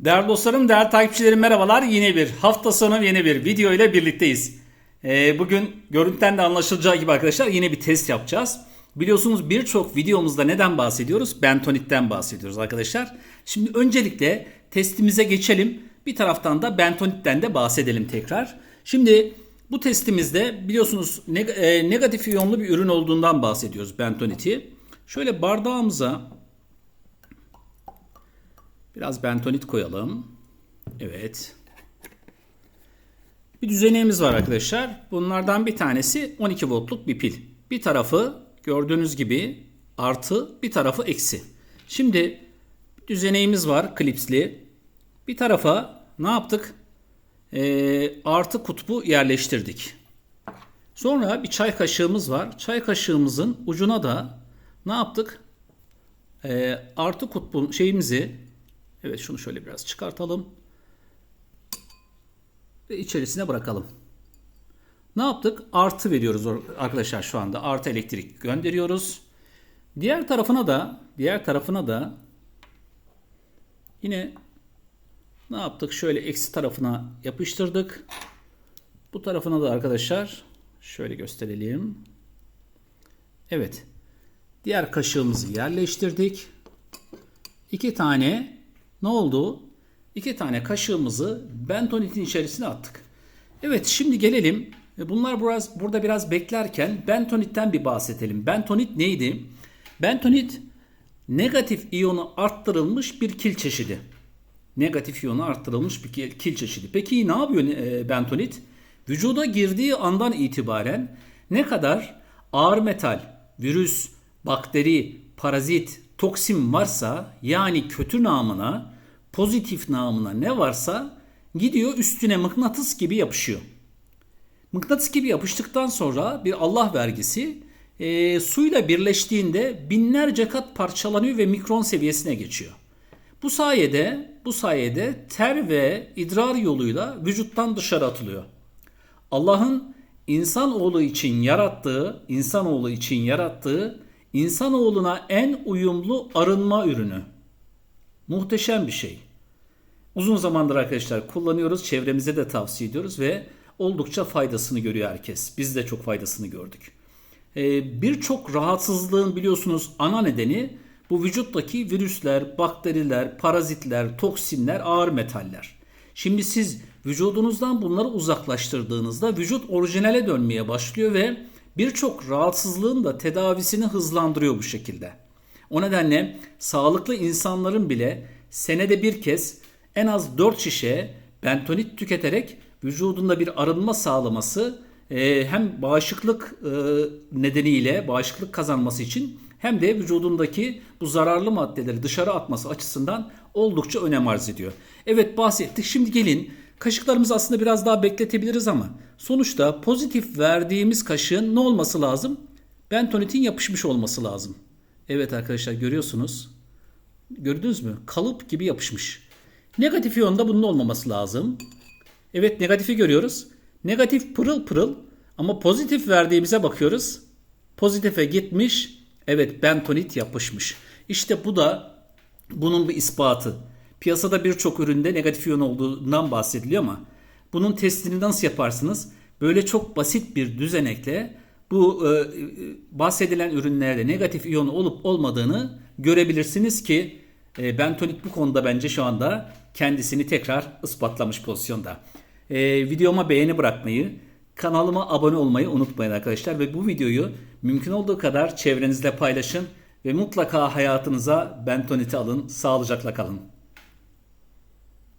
Değerli dostlarım, değerli takipçilerim merhabalar. Yine bir hafta sonu yeni bir video ile birlikteyiz. Ee, bugün görüntüden de anlaşılacağı gibi arkadaşlar yine bir test yapacağız. Biliyorsunuz birçok videomuzda neden bahsediyoruz? Bentonitten bahsediyoruz arkadaşlar. Şimdi öncelikle testimize geçelim. Bir taraftan da bentonitten de bahsedelim tekrar. Şimdi bu testimizde biliyorsunuz e, negatif iyonlu bir ürün olduğundan bahsediyoruz bentoniti. Şöyle bardağımıza Biraz bentonit koyalım. Evet. Bir düzeneğimiz var arkadaşlar. Bunlardan bir tanesi 12 voltluk bir pil. Bir tarafı gördüğünüz gibi artı bir tarafı eksi. Şimdi düzeneğimiz var klipsli. Bir tarafa ne yaptık? Ee, artı kutbu yerleştirdik. Sonra bir çay kaşığımız var. Çay kaşığımızın ucuna da ne yaptık? Ee, artı kutbu şeyimizi Evet şunu şöyle biraz çıkartalım. Ve içerisine bırakalım. Ne yaptık? Artı veriyoruz arkadaşlar şu anda. Artı elektrik gönderiyoruz. Diğer tarafına da diğer tarafına da yine ne yaptık? Şöyle eksi tarafına yapıştırdık. Bu tarafına da arkadaşlar şöyle gösterelim. Evet. Diğer kaşığımızı yerleştirdik. İki tane ne oldu? İki tane kaşığımızı bentonitin içerisine attık. Evet şimdi gelelim. Bunlar biraz, burada biraz beklerken bentonitten bir bahsedelim. Bentonit neydi? Bentonit negatif iyonu arttırılmış bir kil çeşidi. Negatif iyonu arttırılmış bir kil çeşidi. Peki ne yapıyor e, bentonit? Vücuda girdiği andan itibaren ne kadar ağır metal, virüs, bakteri, parazit, toksin varsa yani kötü namına, pozitif namına ne varsa gidiyor üstüne mıknatıs gibi yapışıyor. Mıknatıs gibi yapıştıktan sonra bir Allah vergisi e, suyla birleştiğinde binlerce kat parçalanıyor ve mikron seviyesine geçiyor. Bu sayede bu sayede ter ve idrar yoluyla vücuttan dışarı atılıyor. Allah'ın insanoğlu için yarattığı, insanoğlu için yarattığı insanoğluna en uyumlu arınma ürünü. Muhteşem bir şey. Uzun zamandır arkadaşlar kullanıyoruz. Çevremize de tavsiye ediyoruz ve oldukça faydasını görüyor herkes. Biz de çok faydasını gördük. Ee, Birçok rahatsızlığın biliyorsunuz ana nedeni bu vücuttaki virüsler, bakteriler, parazitler, toksinler, ağır metaller. Şimdi siz vücudunuzdan bunları uzaklaştırdığınızda vücut orijinale dönmeye başlıyor ve birçok rahatsızlığın da tedavisini hızlandırıyor bu şekilde. O nedenle sağlıklı insanların bile senede bir kez en az 4 şişe bentonit tüketerek vücudunda bir arınma sağlaması e, hem bağışıklık e, nedeniyle bağışıklık kazanması için hem de vücudundaki bu zararlı maddeleri dışarı atması açısından oldukça önem arz ediyor. Evet bahsettik. Şimdi gelin Kaşıklarımızı aslında biraz daha bekletebiliriz ama sonuçta pozitif verdiğimiz kaşığın ne olması lazım? Bentonitin yapışmış olması lazım. Evet arkadaşlar görüyorsunuz. Gördünüz mü? Kalıp gibi yapışmış. Negatif iyonda bunun olmaması lazım. Evet negatifi görüyoruz. Negatif pırıl pırıl ama pozitif verdiğimize bakıyoruz. Pozitife gitmiş. Evet bentonit yapışmış. İşte bu da bunun bir ispatı. Piyasada birçok üründe negatif iyon olduğundan bahsediliyor ama bunun testini nasıl yaparsınız? Böyle çok basit bir düzenekle bu e, bahsedilen ürünlerde negatif iyon olup olmadığını görebilirsiniz ki e, Bentonit bu konuda bence şu anda kendisini tekrar ispatlamış pozisyonda. E, videoma beğeni bırakmayı, kanalıma abone olmayı unutmayın arkadaşlar ve bu videoyu mümkün olduğu kadar çevrenizle paylaşın ve mutlaka hayatınıza Bentonit'i alın. Sağlıcakla kalın.